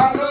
Pablo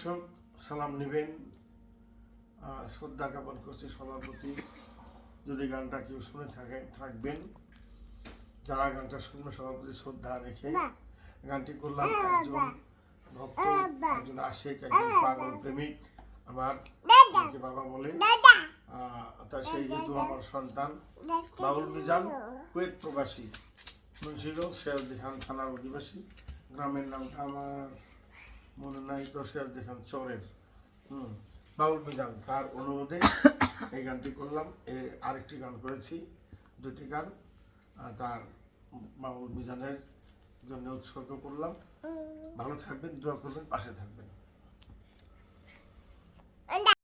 দর্শক সালাম নেবেন। শ্রদ্ধা জ্ঞাপন করছি সবার প্রতি যদি গানটা কেউ শুনে থাকে থাকবেন। যারা গানটা শুনবে সবার প্রতি শ্রদ্ধা রেখে গানটি করলাম একজন ভক্ত একজন আশেক একজন পাগল প্রেমিক আমার বাবা বলে। তা সেই যেহেতু আমার সন্তান বাউল মিজান কুয়েত প্রবাসী। মুন্সিগঞ্জ শেয়ারদি খান থানার অধিবাসী। গ্রামের নামটা আমার মনে নাই দশের যেখান চরের, হুম, বাউল মিজান তার অনুরোধে এই গানটি করলাম। এ আরেকটি গান করেছি, দুটি গান তার বাউল মিজানের জন্য উৎসর্গ করলাম। ভালো থাকবেন, দোয়া করবেন, পাশে থাকবেন।